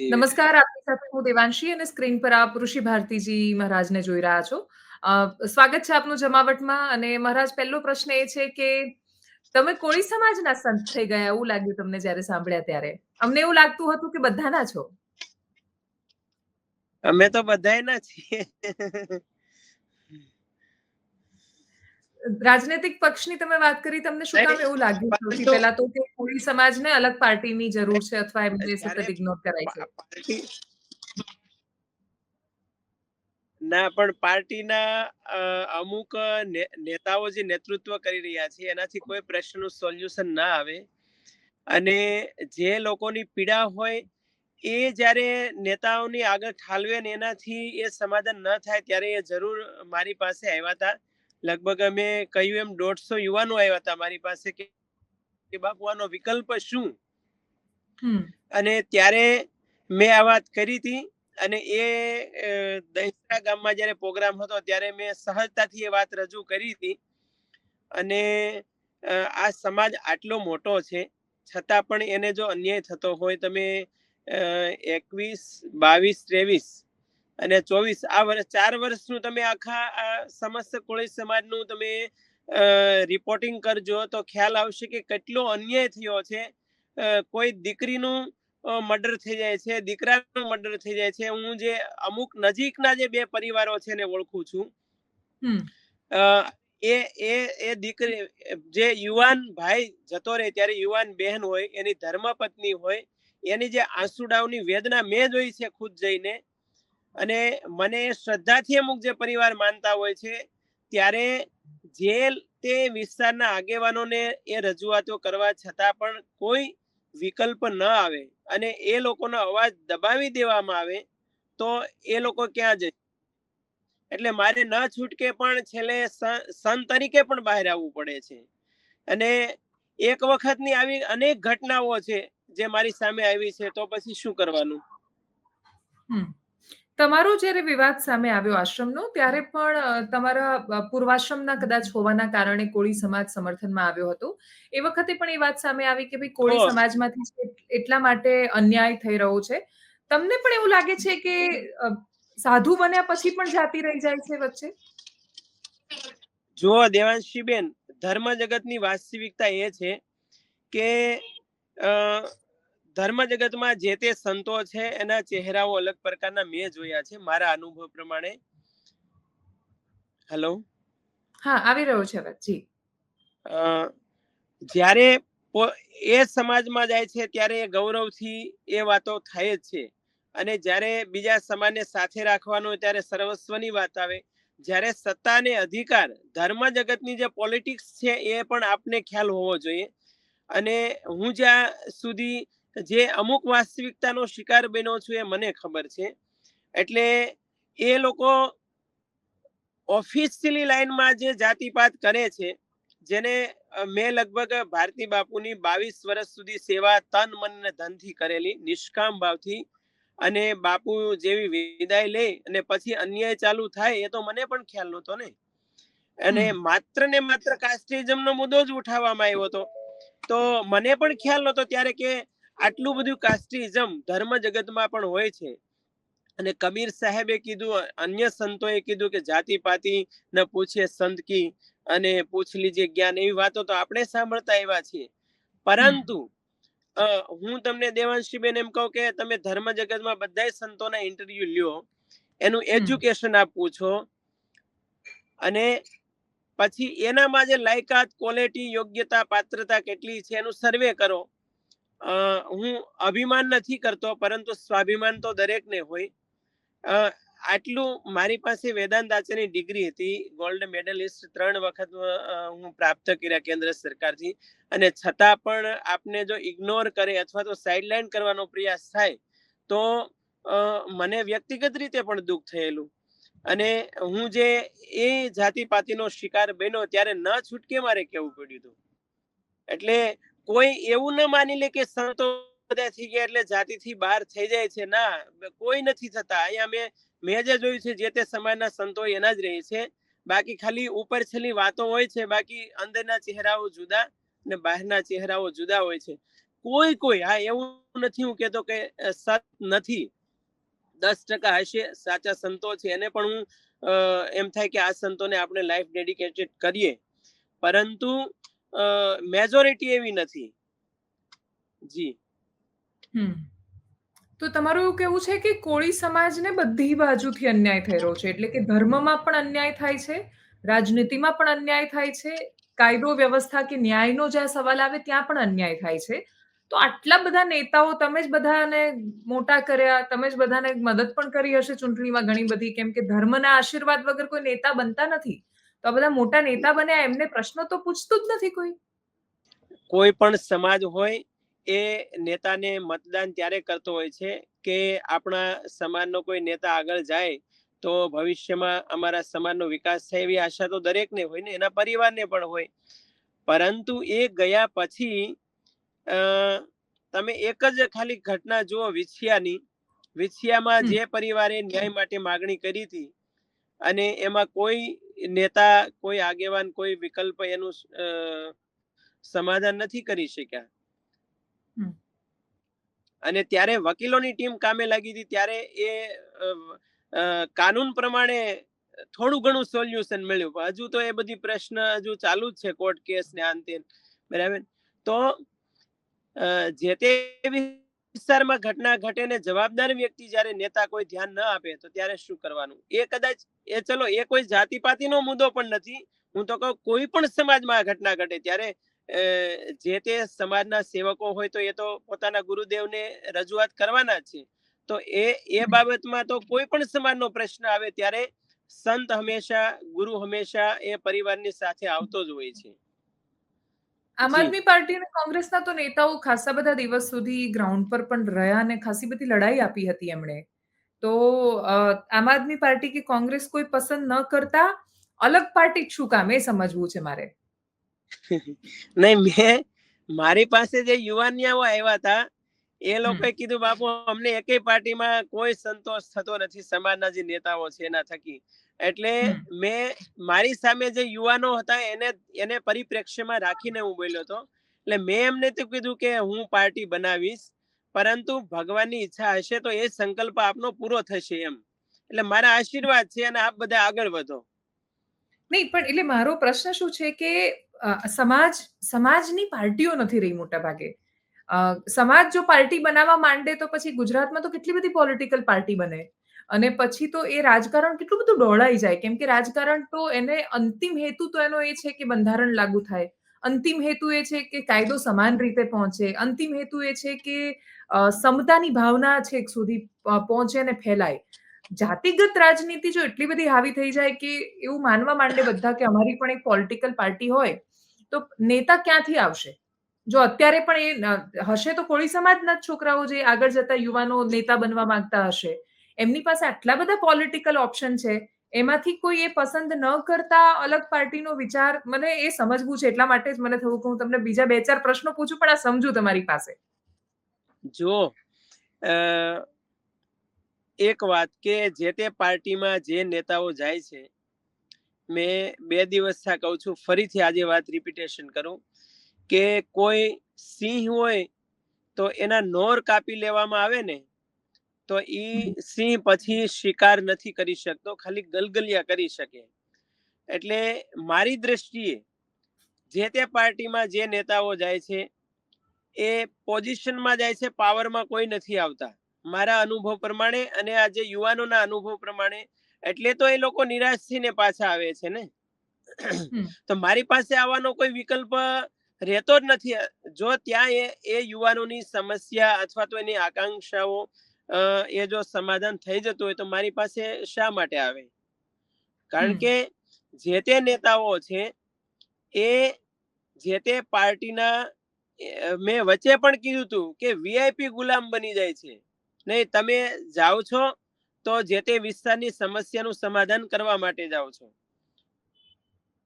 નમસ્કાર આપની સાથે હું દેવાંશી અને સ્ક્રીન પર આપ ઋષિ ભારતીજી મહારાજને જોઈ રહ્યા છો. સ્વાગત છે આપનું જમાવટમાં અને મહારાજ પહેલો પ્રશ્ન એ છે કે તમે કોળી સમાજના સંત થઈ ગયા એવું લાગ્યું તમને જ્યારે સાંભળ્યા ત્યારે? અમને એવું લાગતું હતું કે બધાના છો? અમે તો બધાય ના છીએ. રાજનૈતિક પક્ષની તમે વાત કરી તમને શું કામ એવું લાગ્યું સૌથી પહેલા તો કે કોળી સમાજને અલગ પાર્ટીની જરૂર છે અથવા એમને સતત ઇગ્નોર કરાય છે? ના પણ પાર્ટીના અમુક નેતાઓ જે નેતૃત્વ કરી રહ્યા છે એનાથી કોઈ પ્રશ્નનું સોલ્યુશન ના આવે. અને જે લોકોની પીડા હોય એ જ્યારે નેતાઓની આગળ ઠાલવે ને એનાથી એ સમાધાન ન થાય ત્યારે એ જરૂર મારી પાસે આવ્યા હતા. લગભગ અમે કહ્યું એમ દોઢસો યુવાનો આવ્યા હતા મારી પાસે કે બાપુ આનો વિકલ્પ શું? અને ત્યારે મેં આ વાત કરી હતી અને એ દહીસરા ગામમાં જ્યારે પ્રોગ્રામ હતો ત્યારે મેં સહજતાથી એ વાત રજૂ કરી હતી. અને આ સમાજ આટલો મોટો છે છતાં પણ એને જો અન્યાય થતો હોય તમે એકવીસ બાવીસ ત્રેવીસ અને ચોવીસ આ વર્ષ ચાર વર્ષનું તમે આખા આ સમસ્ત કોળી સમાજનું તમે રિપોર્ટિંગ કરજો તો ખ્યાલ આવશે કે કેટલો અન્યાય થયો છે. કોઈ દીકરીનું મર્ડર થઈ જાય છે દીકરાનું મર્ડર થઈ જાય છે. હું જે અમુક નજીકના જે બે પરિવારો છે ને ઓળખું છું. એ એ એ દીકરી જે યુવાન ભાઈ જતો રહે ત્યારે યુવાન બહેન હોય એની ધર્મપત્ની હોય એની જે આંસુડાવની વેદના મેં જોઈ છે ખુદ જઈને અને મને શ્રદ્ધાથી અમુક જે પરિવાર માનતા હોય છે, ત્યારે જે તે વિસ્તારના આગેવાનોને એ રજૂઆતો કરવા છતાં પણ કોઈ વિકલ્પ ન આવે અને એ લોકોનો અવાજ દબાવી દેવામાં આવે, તો એ લોકો ક્યાં જશે એટલે મારે ન છૂટકે પણ છેલ્લે સ- સંત તરીકે પણ બહાર આવવું પડે છે. અને એક વખતની આવી અનેક ઘટનાઓ છે, જે મારી સામે આવી છે, તો પછી શું કરવાનું. તમારો જ્યારે વિવાદ સામે આવ્યો આશ્રમનો ત્યારે પણ તમારા પૂર્વાશ્રમના કદાચ હોવાના કારણે કોળી સમાજ સમર્થનમાં આવ્યો હતો? એ વખતે પણ એ વાત સામે આવી કે ભાઈ કોળી સમાજમાંથી એટલા માટે અન્યાય થઈ રહ્યો છે? તમને પણ એવું લાગે છે કે સાધુ બન્યા પછી પણ જાતિ રહી જાય છે વચ્ચે? જુઓ દેવાંશીબેન ધર્મ જગતની વાસ્તવિકતા એ છે કે ધર્મ જગતમાં જે તે સંતો છે એના ચહેરાઓ અલગ પ્રકારના મેં જોયા છે મારા અનુભવ પ્રમાણે. હેલો હા આવી રહ્યો છે જી. જ્યારે એ સમાજમાં જાય છે ત્યારે એ ગૌરવથી એ વાતો થાય જ છે. અને જ્યારે બીજા સમાજને સાથે રાખવાનો ત્યારે સર્વસ્વની વાત આવે. જ્યારે સત્તા અને અધિકાર ધર્મ જગતની જે પોલિટિક્સ છે એ પણ આપને ખ્યાલ હોવો જોઈએ. અને હું જ્યાં સુધી જે અમુક વાસ્તવિકતાનો શિકાર બન્યો છું એ મને ખબર છે. એટલે એ લોકો ઓફિશિયલી લાઈનમાં જે જાતિપાત કરે છે જેને મેં લગભગ ભારતી બાપુની બાવીસ વર્ષ સુધી સેવા તન મન ને ધનથી કરેલી નિષ્કામ ભાવથી અને બાપુ જેવી વિદાય લે અને પછી અન્યાય ચાલુ થાય એ તો મને પણ ખ્યાલ નહોતો ને. અને માત્ર ને માત્ર કાસ્ટિઝમનો મુદ્દો જ ઉઠાવવામાં આવ્યો હતો. તો મને પણ ખ્યાલ નહોતો ત્યારે કે આટલું બધું કાસ્ટિઝમ ધર્મ જગતમાં પણ હોય છે. અને કબીર સાહેબે કીધું અન્ય સંતોએ કીધું કે જાતિ પાતિ ન પૂછે સંત કી અને પૂછ લીજે જ્ઞાન એવી વાતો તો આપણે સાંભળતા આવ્યા છીએ. પરંતુ હું તમને દેવાંશીબેન એમ કહું કે તમે ધર્મ જગતમાં બધાય સંતોના ઇન્ટરવ્યુ લ્યો એનું એજ્યુકેશન આપ પૂછો અને પછી એનામાં જે લાયકાત ક્વોલિટી યોગ્યતા પાત્રતા કેટલી છે એનું સર્વે કરો. હું અભિમાન નથી કરતો, પરંતુ સ્વાભિમાન તો દરેકને હોય. આટલું મારી પાસે વેદાંત આચાર્યની ડિગ્રી હતી. ગોલ્ડ મેડલિસ્ટ ત્રણ વખત હું પ્રાપ્ત કર્યા કેન્દ્ર સરકારથી. અને છતાં પણ આપને જો ઇગ્નોર કરે અથવા તો સાઇડલાઇન કરવાનો પ્રયાસ થાય, તો મને વ્યક્તિગત રીતે પણ દુઃખ થયેલું. અને હું જે એ જાતિ પાતિનો શિકાર બન્યો ત્યારે ન છૂટકે મારે કેવું પડ્યું હતું. એટલે કોઈ એવું ન માની લે કે સંતો બધા થઈ ગયા એટલે જાતિથી બહાર થઈ જાય છે. ના કોઈ નથી થતા. અહીંયા મેં મેં જે જોયું છે જે તે સમાજના સંતો એના જ રહે છે. બાકી ખાલી ઉપર છેલ્લી વાતો હોય છે, બાકી અંદરના ચહેરાઓ જુદા ને બહારના ચહેરાઓ જુદા હોય છે. કોઈ કોઈ, હા, એવું નથી હું કેતો કે સત નથી. દસ ટકા હશે, સાચા સંતો છે. એને પણ હું એમ થાય કે આ સંતોને આપણે લાઈફ ડેડિકેટેડ કરીએ. પરંતુ મેજોરિટી એવી નથી. જી. તો તમારું કેવું છે કે કોળી સમાજને બધી બાજુથી અન્યાય થઈ રહ્યો છે? એટલે કે ધર્મમાં પણ અન્યાય થાય છે, રાજનીતિમાં પણ અન્યાય થાય છે, કાયદો, વ્યવસ્થા કે ન્યાયનો જ્યાં સવાલ આવે ત્યાં પણ અન્યાય થાય છે. તો આટલા બધા નેતાઓ તમે જ બધાને મોટા કર્યા, તમે જ બધાને મદદ પણ કરી હશે ચૂંટણીમાં ઘણી બધી, કેમ કે ધર્મના આશીર્વાદ વગર કોઈ નેતા બનતા નથી. તો આ બધા મોટા નેતા બન્યા એમને પ્રશ્નો તો પૂછતું જ નથી કોઈ. કોઈ પણ સમાજ હોય એ નેતાને મતદાન ત્યારે કરતો હોય છે કે આપણા સમાજનો કોઈ નેતા આગળ જાય તો ભવિષ્યમાં અમારા સમાજનો વિકાસ થાય એવી આશા તો દરેકને હોય ને એના પરિવારને પણ હોય. પરંતુ એ ગયા પછી તમે એક જ ખાલી ઘટના જુઓ વિછિયાની. વિછિયામાં જે પરિવારે ન્યાય માટે માગણી કરી હતી અને એમાં કોઈ નેતા કોઈ આગેવાન કોઈ વિકલ્પ એનું સમાધાન નથી કરી શક્યા. અને ત્યારે વકીલોની ટીમ કામે લાગી હતી ત્યારે એ કાનૂન પ્રમાણે થોડું ઘણું સોલ્યુશન મળ્યું. હજુ તો એ બધી પ્રશ્ન હજુ ચાલુ જ છે કોર્ટ કેસ ને અંતે બરાબર? તો જે તે વિસ્તારમાં ઘટના ઘટે ને જવાબદાર વ્યક્તિ જ્યારે નેતા કોઈ ધ્યાન ન આપે, તો ત્યારે શું કરવાનું? એ કદાચ, એ ચલો, એ કોઈ જાતિ પાતિનો મુદ્દો પણ નથી. હું તો કહું, કોઈ પણ સમાજમાં ઘટના ઘટે. ત્યારે જે તે સમાજના સેવકો હોય તો એ તો પોતાના ગુરુદેવને રજૂઆત કરવાના છે. તો એ એ બાબતમાં તો કોઈ પણ સમાજનો પ્રશ્ન આવે ત્યારે સંત હંમેશા, ગુરુ હંમેશા એ પરિવારની સાથે આવતો જ હોય છે. આમ આદમી પાર્ટી અને કોંગ્રેસના તો નેતાઓ ખાસા બધા દિવસ સુધી ગ્રાઉન્ડ પર પણ રહ્યા અને ખાસી બધી લડાઈ આપી હતી એમણે. તો આમ આદમી પાર્ટી કે કોંગ્રેસ કોઈ પસંદ ન કરતા અલગ પાર્ટી શું કામ? એ સમજવું છે મારે. નહીં મેં મારી પાસે જે યુવાનિયાઓ આવ્યા હતા એ લોકો લોકોએ કીધું બાપુ અમને એકેય પાર્ટીમાં કોઈ સંતોષ થતો નથી. સમાજના જે નેતાઓ છે એના થકી. એટલે મેં મારી સામે જે યુવાનો હતા એને એને પરિપ્રેક્ષ્યમાં રાખીને હું બોલ્યો હતો. એટલે મેં એમને તો કીધું કે હું પાર્ટી બનાવીશ પરંતુ ભગવાનની ઈચ્છા હશે તો એ સંકલ્પ આપનો પૂરો થશે એમ. એટલે મારા આશીર્વાદ છે અને આપ બધા આગળ વધો. નહીં પણ એટલે મારો પ્રશ્ન શું છે કે સમાજ સમાજની પાર્ટીઓ નથી રહી મોટા ભાગે સમાજ જો પાર્ટી બનાવવા માંડે તો પછી ગુજરાતમાં તો કેટલી બધી પોલિટિકલ પાર્ટી બને? અને પછી તો એ રાજકારણ કેટલું બધું ડોળાઈ જાય. કેમ કે રાજકારણ તો એને અંતિમ હેતુ તો એનો એ છે કે બંધારણ લાગુ થાય. અંતિમ હેતુ એ છે કે કાયદો સમાન રીતે પહોંચે. અંતિમ હેતુ એ છે કે સમતાની ભાવના છેક સુધી પહોંચે અને ફેલાય. જાતિગત રાજનીતિ જો એટલી બધી હાવી થઈ જાય કે એવું માનવા માંડે બધા કે અમારી પણ એક પોલિટિકલ પાર્ટી હોય, તો નેતા ક્યાંથી આવશે? જો અત્યારે પણ એ હશે તો કોળી સમાજના જ છોકરાઓ જે આગળ જતા યુવાનો નેતા બનવા માંગતા હશે. એમની પાસે આટલા બધા પોલિટિકલ ઓપ્શન છે, એમાંથી કોઈ એ પસંદ ન કરતા અલગ પાર્ટીનો વિચાર મને એ સમજવું છે, એટલા માટે જ મને થયું કે હું તમને બીજા બે ચાર પ્રશ્નો પૂછું, પણ આ સમજુ તમારી પાસે. જો એક વાત કે જે તે પાર્ટીમાં જે નેતાઓ જાય છે, મેં બે દિવસ થા કહું છું, ફરીથી આજે વાત રિપીટેશન કરું, કે કોઈ સિંહ હોય તો એના નોર કાપી લેવામાં આવે ને તો ઈ સિંહ પછી શિકાર નથી કરી શકતો ખાલી ગલગલિયા કરી શકે. એટલે મારી દ્રષ્ટિએ જે તે પાર્ટીમાં જે નેતાઓ જાય છે એ પોઝિશનમાં જાય છે પાવરમાં કોઈ નથી આવતા. મારા અનુભવ પ્રમાણે અને આજે યુવાનોના અનુભવ પ્રમાણે એટલે તો એ લોકો નિરાશ થઈને પાછા આવે છે ને? તો મારી પાસે આવવાનો કોઈ વિકલ્પ રહેતો જ નથી. જો ત્યાં એ એ યુવાનોની સમસ્યા અથવા તો એની આકાંક્ષાઓ એ જો સમાધાન થઈ જતું હોય તો મારી પાસે શા માટે આવે? કારણ કે જે તે નેતાઓ છે એ જે તે પાર્ટીના મેં વચ્ચે પણ કીધું હતું કે વીઆઈપી ગુલામ બની જાય છે. નહીં તમે જાઓ છો તો જે તે વિસ્તારની સમસ્યાનું સમાધાન કરવા માટે જાઓ છો.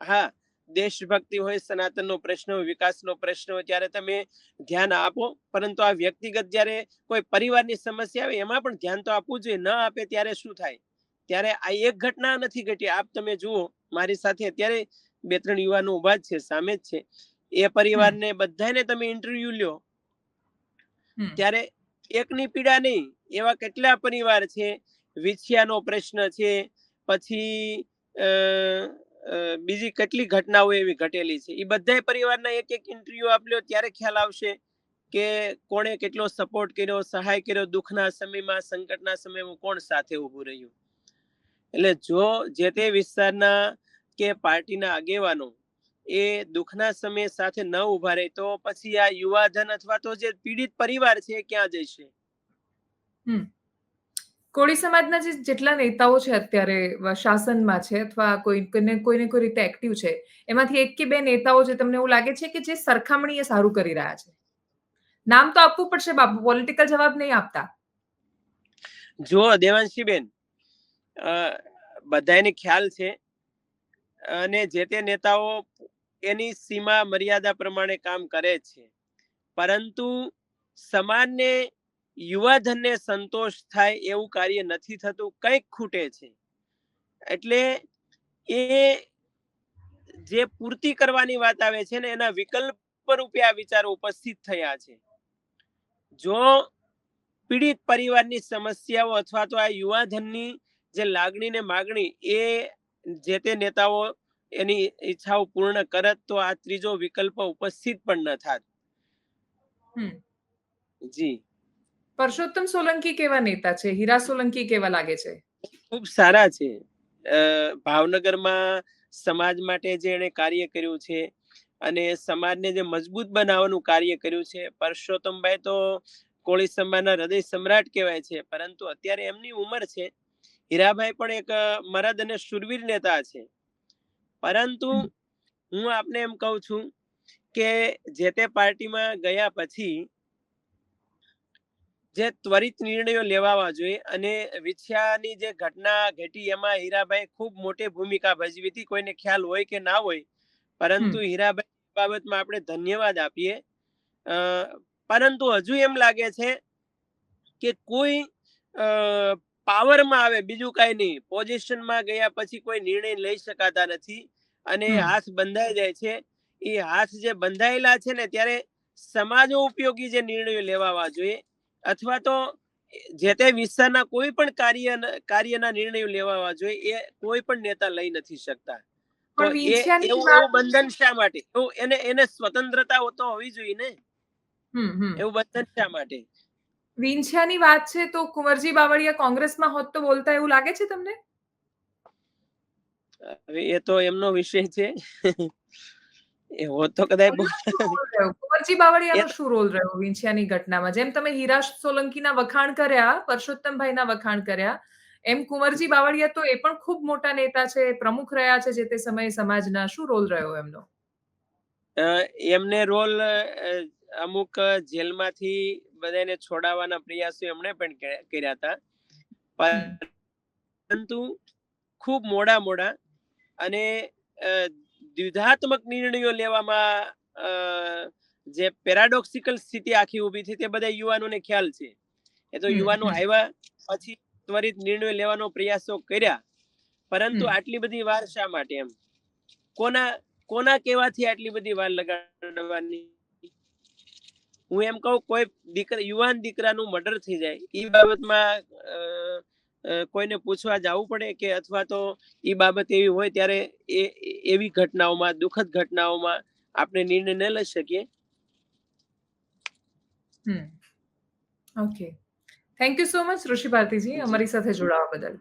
હા દેશભક્તિ હોય સનાતનનો પ્રશ્ન હોય વિકાસનો પ્રશ્ન હોય ત્યારે તમે ધ્યાન આપો. પરંતુ આ વ્યક્તિગત જ્યારે કોઈ પરિવારની સમસ્યા આવે એમાં પણ ધ્યાન તો આપવું જોઈએ. ન આપે ત્યારે શું થાય? ત્યારે આ એક ઘટના નથી ઘટી. આપ તમે જુઓ મારી સાથે અત્યારે બે ત્રણ યુવાનો ઊભા જ છે સામે જ છે. એ પરિવારને બધાને તમે ઇન્ટરવ્યુ લ્યો. ત્યારે એકની પીડા નહીં. એવા કેટલા પરિવાર છે? વિછિયાનો પ્રશ્ન છે. પછી બીજી કેટલી ઘટનાઓ એવી ઘટેલી છે? એ બધાય પરિવારના એક એક ઇન્ટરવ્યુ આપ્યો ત્યારે ખ્યાલ આવશે કે કોણે કેટલો સપોર્ટ કર્યો, સહાય કર્યો દુઃખના સમયમાં, સંકટના સમયમાં કોણ સાથે ઊભું રહ્યું? એટલે જો જે તે વિસ્તારના કે પાર્ટીના આગેવાનો એ દુઃખના સમય સાથે ન ઊભા રહે, તો પછી આ યુવાધન અથવા તો જે પીડિત પરિવાર છે ક્યાં જશે? કોળી સમાજના જે જેટલા નેતાઓ છે અત્યારે શાસનમાં છે અથવા કોઈ કોઈને કોઈને કોઈ રીતે એક્ટિવ છે એમાંથી એક કે બે નેતાઓ જે તમને એવું લાગે છે કે જે સરખામણીએ સારું કરી રહ્યા છે? નામ તો આપવું પડશે બાપુ પોલિટિકલ જવાબ નહીં આપતા. જો દેવાંશીબેન અ, બધાયને ખ્યાલ છે અને જે તે નેતાઓ એની સીમા મર્યાદા પ્રમાણે કામ કરે છે. પરંતુ સમાજને યુવાધનને સંતોષ થાય એવું કાર્ય નથી થતું કંઈક ખૂટે છે. એટલે એ જે પૂર્તિ કરવાની વાત આવે છે ને એના વિકલ્પ રૂપે આ વિચારો ઉપસ્થિત થયા છે. જો પીડિત પરિવારની સમસ્યાઓ અથવા તો આ યુવાધનની જે લાગણી ને માગણી એ જે તે નેતાઓ એની ઈચ્છાઓ પૂર્ણ કરત તો આ ત્રીજો વિકલ્પ ઉપસ્થિત પણ ન થાત. જી. પરસોત્તમ સોલંકી કેવા નેતા છે? હીરા સોલંકી કેવા લાગે છે? ખૂબ સારા છે. ભાવનગરમાં સમાજ માટે જે એણે કાર્ય કર્યું છે અને સમાજને જે મજબૂત બનાવવાનું કાર્ય કર્યું છે પરસોત્તમભાઈ તો કોળી સમાજના હૃદય સમ્રાટ કહેવાય છે પરંતુ અત્યારે એમની ઉંમર છે. હીરાભાઈ પણ એક મરદ અને શુરવીર નેતા છે. પરંતુ હું આપને એમ કહું છું કે જે તે પાર્ટીમાં ગયા પછી જે ત્વરિત નિર્ણયો લેવાવા જોઈએ અને વિછ્યાની જે ઘટના ઘટી એમાં હીરાભાઈ ખૂબ મોટી ભૂમિકા ભજવી હતી. કોઈને ખ્યાલ હોય કે ના હોય પરંતુ હીરાભાઈ બાબતમાં આપણે ધન્યવાદ આપીએ. પરંતુ હજુ એમ લાગે છે કે કોઈ પાવરમાં આવે બીજું કાંઈ નહીં. પોઝિશનમાં ગયા પછી કોઈ નિર્ણય લઈ શકાતા નથી અને. હાથ બંધાઈ જાય છે. એ હાથ જે બંધાયેલા છે ને ત્યારે સમાજો ઉપયોગી જે નિર્ણયો લેવાવા જોઈએ. અથવા તો જે તે વિસ્તારના કોઈ પણ કાર્ય કાર્યના નિર્ણયો લેવા જોઈએ એ કોઈ પણ નેતા લઈ નથી શકતા. એવું બંધન શા માટે? એને એને સ્વતંત્રતા તો હોવી જોઈએ ને. એવું બંધન શા માટે? વિંછિયાની વાત છે તો કુંવરજી બાવળિયા કોંગ્રેસમાં હોત તો બોલતા એવું લાગે છે તમને? એ તો એમનો વિષય છે. એ હોત તો કદાચ? કુંવરજી બાવળિયાનો શું રોલ રહ્યો વિંછિયાની ઘટનામાં? જેમ તમે હીરા સોલંકીના વખાણ કર્યા પરસોત્તમભાઈના વખાણ કર્યા એમ કુંવરજી બાવળિયા તો એ પણ ખૂબ મોટા નેતા છે પ્રમુખ રહ્યા છે જે તે સમયે સમાજના. શું રોલ રહ્યો એમનો? એમને રોલ અમુક જેલમાંથી બધાને છોડાવવાના પ્રયાસો એમણે પણ કર્યા- હતા. પરંતુ ખૂબ મોડા મોડા અને દ્વિધાત્મક નિર્ણયો લેવામાં જે પેરાડોક્સિકલ સ્થિતિ આખી ઊભી થઈ તે બધા યુવાનોને ખ્યાલ છે. એ તો યુવાનો આવ્યા પછી ત્વરિત નિર્ણય લેવાનો પ્રયાસો કર્યા. પરંતુ આટલી બધી વાર શા માટે એમ? કોના કોના કહેવાથી આટલી બધી વાર લગાડવાની? હું એમ કહું કોઈ દીકરા યુવાન દીકરાનું મર્ડર થઈ જાય. એ બાબતમાં કોઈને પૂછવા જવું પડે કે અથવા તો એ બાબત એવી હોય ત્યારે એ- એવી ઘટનાઓમાં દુઃખદ ઘટનાઓમાં આપણે નિર્ણય ન લઈ શકીએ. Okay thank you so much Rishi Bharatiji અમારી સાથે જોડાવા બદલ.